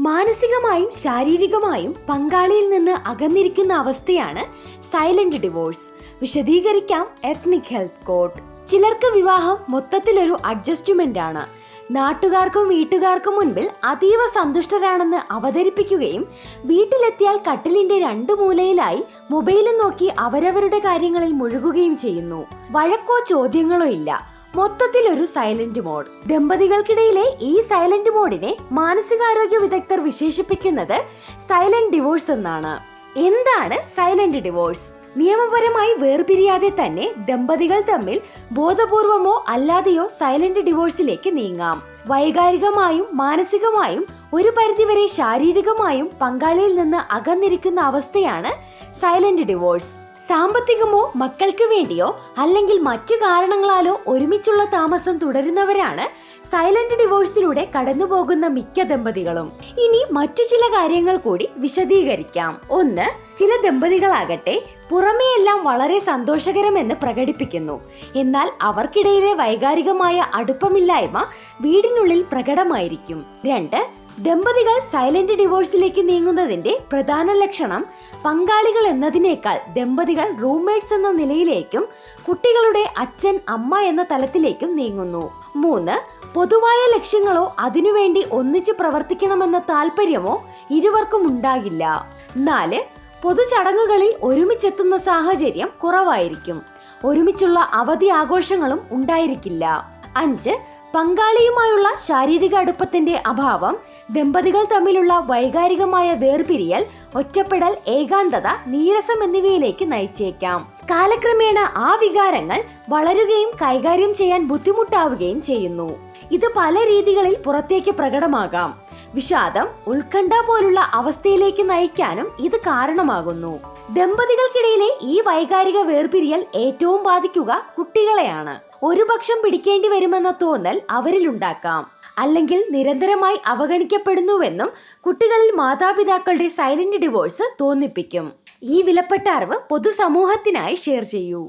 മാനസികമായും ശാരീരികമായും പങ്കാളിയിൽ നിന്ന് അകന്നിരിക്കുന്ന അവസ്ഥയാണ് സൈലന്റ് ഡിവോഴ്സ്. വിശദീകരിക്കാം എത്നിക് ഹെൽത്ത് കോഡ്. ചിലർക്ക് വിവാഹം മൊത്തത്തിലൊരു അഡ്ജസ്റ്റ്മെന്റ് ആണ് നാട്ടുകാർക്കും വീട്ടുകാർക്കും മുൻപിൽ അതീവ സന്തുഷ്ടരാണെന്ന് അവതരിപ്പിക്കുകയും വീട്ടിലെത്തിയാൽ കട്ടിലിന്റെ രണ്ടു മൂലയിലായി മൊബൈലും നോക്കി അവരവരുടെ കാര്യങ്ങളിൽ മുഴുകുകയും ചെയ്യുന്നു. വഴക്കോ ചോദ്യങ്ങളോ ഇല്ല. മൊത്തത്തിൽ ഒരു സൈലന്റ് മോഡ്. ദമ്പതികൾക്കിടയിലെ ഈ സൈലന്റ് മോഡിനെ മാനസികാരോഗ്യ വിദഗ്ധർ വിശേഷിപ്പിക്കുന്നത് സൈലന്റ് ഡിവോഴ്സ് എന്നാണ്. എന്താണ് സൈലന്റ് ഡിവോഴ്സ്? നിയമപരമായി വേർപിരിയാതെ തന്നെ ദമ്പതികൾ തമ്മിൽ ബോധപൂർവമോ അല്ലാതെയോ സൈലന്റ് ഡിവോഴ്സിലേക്ക് നീങ്ങാം. വൈകാരികമായും മാനസികമായും ഒരു പരിധിവരെ ശാരീരികമായും പങ്കാളിയിൽ നിന്ന് അകന്നിരിക്കുന്ന അവസ്ഥയാണ് സൈലന്റ് ഡിവോഴ്സ്. സാമ്പത്തികമോ മക്കൾക്ക് വേണ്ടിയോ അല്ലെങ്കിൽ മറ്റു കാരണങ്ങളാലോ ഒരുമിച്ചുള്ള താമസം തുടരുന്നവരാണ് സൈലന്റ് ഡിവോഴ്സിലൂടെ കടന്നുപോകുന്ന മിക്ക ദമ്പതികളും. ഇനി മറ്റു ചില കാര്യങ്ങൾ കൂടി വിശദീകരിക്കാം. ഒന്ന് ചില ദമ്പതികളാകട്ടെ പുറമേയെല്ലാം വളരെ സന്തോഷകരമെന്ന് പ്രകടിപ്പിക്കുന്നു. എന്നാൽ അവർക്കിടയിലെ വൈകാരികമായ അടുപ്പമില്ലായ്മ വീടിനുള്ളിൽ പ്രകടമായിരിക്കും. രണ്ട് ദമ്പതികൾ സൈലന്റ് ഡിവോഴ്സിലേക്ക് നീങ്ങുന്നതിന്റെ പ്രധാന ലക്ഷണം പങ്കാളികൾ എന്നതിനേക്കാൾ ദമ്പതികൾ റൂംമേറ്റ്സ് എന്ന നിലയിലേക്കും കുട്ടികളുടെ അച്ഛൻ അമ്മ എന്ന തലത്തിലേക്കും നീങ്ങുന്നു. മൂന്ന് പൊതുവായ ലക്ഷ്യങ്ങളോ അതിനുവേണ്ടി ഒന്നിച്ചു പ്രവർത്തിക്കണമെന്ന താല്പര്യമോ ഇരുവർക്കും ഉണ്ടാകില്ല. നാല് പൊതുചടങ്ങുകളിൽ ഒരുമിച്ചെത്തുന്ന സാഹചര്യം കുറവായിരിക്കും. ഒരുമിച്ചുള്ള അവധി ആഘോഷങ്ങളും ഉണ്ടായിരിക്കില്ല. അഞ്ച് പങ്കാളിയുമായുള്ള ശാരീരിക അടുപ്പത്തിന്റെ അഭാവം ദമ്പതികൾ തമ്മിലുള്ള വൈകാരികമായ വേർപിരിയൽ ഒറ്റപ്പെടൽ ഏകാന്തത നീരസം എന്നിവയിലേക്ക് നയിച്ചേക്കാം. കാലക്രമേണ ആ വികാരങ്ങൾ വളരുകയും കൈകാര്യം ചെയ്യാൻ ബുദ്ധിമുട്ടാവുകയും ചെയ്യുന്നു. ഇത് പല രീതികളിൽ പുറത്തേക്ക് പ്രകടമാകാം. വിഷാദം ഉത്കണ്ഠ പോലുള്ള അവസ്ഥയിലേക്ക് നയിക്കാനും ഇത് കാരണമാകുന്നു. ദമ്പതികൾക്കിടയിലെ ഈ വൈകാരിക വേർപിരിയൽ ഏറ്റവും ബാധിക്കുക കുട്ടികളെയാണ്. ഒരു പക്ഷം പിടിക്കേണ്ടി വരുമെന്ന തോന്നൽ അവരിലുണ്ടാക്കാം. അല്ലെങ്കിൽ നിരന്തരമായി അവഗണിക്കപ്പെടുന്നുവെന്നും കുട്ടികളിൽ മാതാപിതാക്കളുടെ സൈലന്റ് ഡിവോഴ്സ് തോന്നിപ്പിക്കും. ഈ വിലപ്പെട്ട അറിവ് പൊതുസമൂഹത്തിനായി ഷെയർ ചെയ്യൂ.